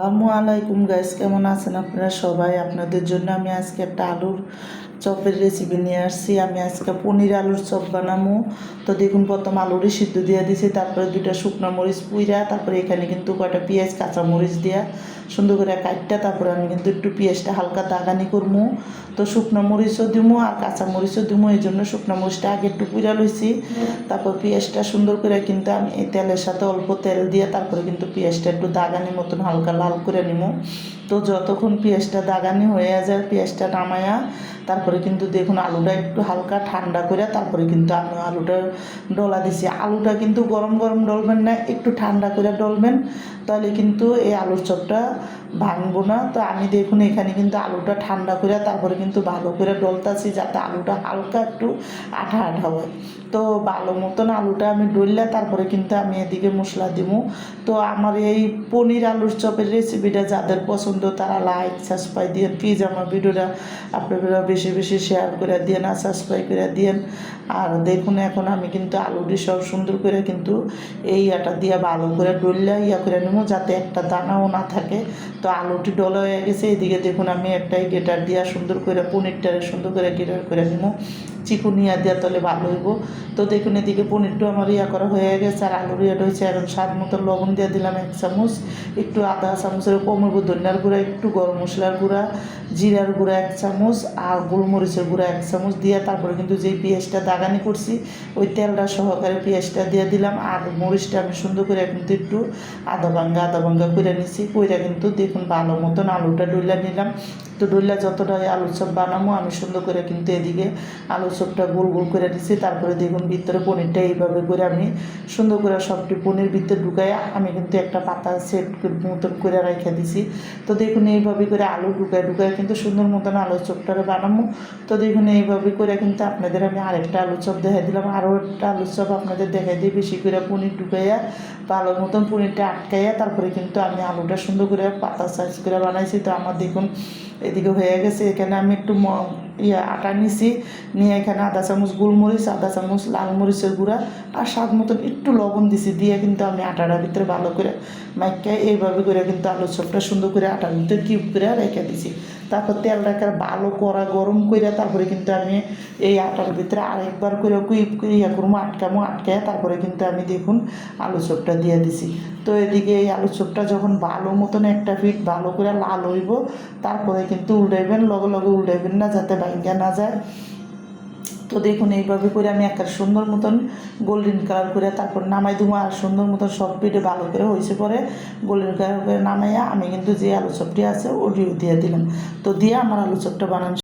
আসসালামু আলাইকুম গাইস কেমন আছেন আপনারা সবাই? আপনাদের জন্য আমি আজকে একটা আলুর চপের রেসিপি নিয়ে আসছি। আমি আজকে পনির আলুর চপ বানাবো তো দেখুন, প্রথম আলুরই সিদ্ধ দিয়ে দিছি, তারপরে দুইটা শুকনো মরিচ পুইরা, তারপরে এখানে কিন্তু কয়টা পেঁয়াজ, কাঁচা মরিচ দিয়া সুন্দর করে কাটটা, তারপরে আমি কিন্তু একটু পেঁয়াজটা হালকা দাগানি করব তো শুকনো মরিচও দিমু আর কাঁচা মরিচও দিমু, এই জন্য শুকনো মরিচটা আগে একটু পুইরা লইছি। তারপর পেঁয়াজটা সুন্দর করে কিন্তু আমি এই তেলের সাথে অল্প তেল দিয়ে তারপরে কিন্তু পেঁয়াজটা একটু দাগানি মতন হালকা লাল করে নিমু। তো যতক্ষণ পেঁয়াজটা দাগানি হয়ে যায়, পেঁয়াজটা নামায়া তারপরে কিন্তু দেখুন আলুটা একটু হালকা ঠান্ডা করে তারপরে কিন্তু আমি আলুটা ডলা দিছি। আলুটা কিন্তু গরম গরম ডলবেন না, একটু ঠান্ডা করে ডলবেন, তাহলে কিন্তু এই আলুর চপটা ভাঙবো না। তো আমি দেখুন এখানে কিন্তু আলুটা ঠান্ডা করে তারপরে কিন্তু ভালো করে ডলতাছি যাতে আলুটা হালকা একটু আঠা আঠা হয়। তো ভালো মতন আলুটা আমি ডললে তারপরে কিন্তু আমি এদিকে মশলা দিব তো আমার এই পনির আলুর চপের রেসিপিটা যাদের পছন্দ তারা লাইক সাবস্ক্রাইব দিয়ে প্লিজ আমার ভিডিওটা আপনারা বেশি বেশি বেশি শেয়ার করে দিয়েন আর সাবস্ক্রাইব করে দিয়েন। আর দেখুন, এখন আমি কিন্তু আলুটি সব সুন্দর করে কিন্তু এই আটা দিয়ে ভালো করে ডললে ইয়া করে নেব যাতে একটা দানাও না থাকে। তো আলুটি ডল হয়ে গেছে, এদিকে দেখুন আমি একটাই গেটার দিয়া সুন্দর করে, পনিরটারে সুন্দর করে গেটার করে নেব। চিকুনিয়া দেওয়া তাহলে ভালো হইব। তো দেখুন এদিকে পনিরটা আমার ইয়া করা হয়ে গেছে আর আলুর ইয়েটা হয়েছে এখন স্বাদ মতো লবণ দিয়ে দিলাম এক চামচ, একটু আদা চামচের কমব ধনিয়ার গুঁড়া, একটু গরম মশলার গুঁড়া, জিরার গুঁড়া এক চামচ আর গোলমরিচের গুঁড়া এক চামচ দিয়ে তারপরে কিন্তু যেই পেঁয়াজটা দাগানি করছি, ওই তেলটা সহকারে পেঁয়াজটা দিয়ে দিলাম আর মরিচটা আমি সুন্দর করে কিন্তু একটু আদা ভাঙ্গা আদা ভাঙ্গা করে নিছি, কইরা কিন্তু দেখুন ভালো মতন আলুটা ডুইলা নিলাম। তো ডুইলা যতটা আলু চপ বানাবো আমি সুন্দর করে কিন্তু এদিকে আলু চপটা গোল গোল করে দিছি। তারপরে দেখুন ভিতরে পনিরটা এইভাবে করে আমি সুন্দর করে সবটি পনির ভিতরে ঢুকাই আমি কিন্তু একটা পাতা সেট মতন করে রেখে দিছি। তো দেখুন এইভাবে করে আলু ঢুকায় ঢুকায় কিন্তু সুন্দর মতন আলু চপটারে বানাবো তো দেখুন এইভাবে করে কিন্তু আপনাদের আমি আরেকটা আলু চপ দেখাই দিলাম। আরও একটা আলু চপ আপনাদের দেখাই দিই। বেশি করে পনির ঢুকাইয়া ভালো মতন পনিরটা আটকাইয়া তারপরে কিন্তু আমি আলুটা সুন্দর করে পাতা সাইজ করে বানাইছি। তো আমার দেখুন এদিকে হয়ে গেছে এখানে আমি একটু ইয়া আটা নিছি, নিয়ে এখানে আধা চামচ, গোলমরিচ আধা চামচ, লাল মরিচের গুঁড়া আর স্বাদ মতন একটু লবণ দিছি, দিয়ে কিন্তু আমি আটাটার ভিতরে ভালো করে মাইকা এইভাবে করে কিন্তু আলু চপটা সুন্দর করে আটার ভিতরে কিউব করে রেখে দিছি। তারপর তেল তেলটাকে ভালো করা গরম করে তারপরে কিন্তু আমি এই আটার ভিতরে আরেকবার করে কুইপ করে ইয়া করব আটকামো আটকায় তারপরে কিন্তু আমি দেখুন আলু চপটা দিয়ে দিছি। তো এদিকে এই আলু চপটা যখন ভালো মতন একটা ফিট ভালো করে লাল হইব, তারপরে কিন্তু উল্টাইবেন, লগে লগে উল্টাইবেন না, যাতে ভাঙ্গা না যায়। তো দেখুন, এইভাবে করে আমি একটা সুন্দর মতন গোল্ডেন কালার করে তারপর নামাই দেবো আর সুন্দর মতন সব পিঠে ভালো করে হয়েছে পরে গোল্ডেন কালার করে নামাইয়া আমি কিন্তু যে আলু চপটি আছে, ওটিও দিয়ে দিলাম। তো দিয়ে আমার আলু চপটা বানানো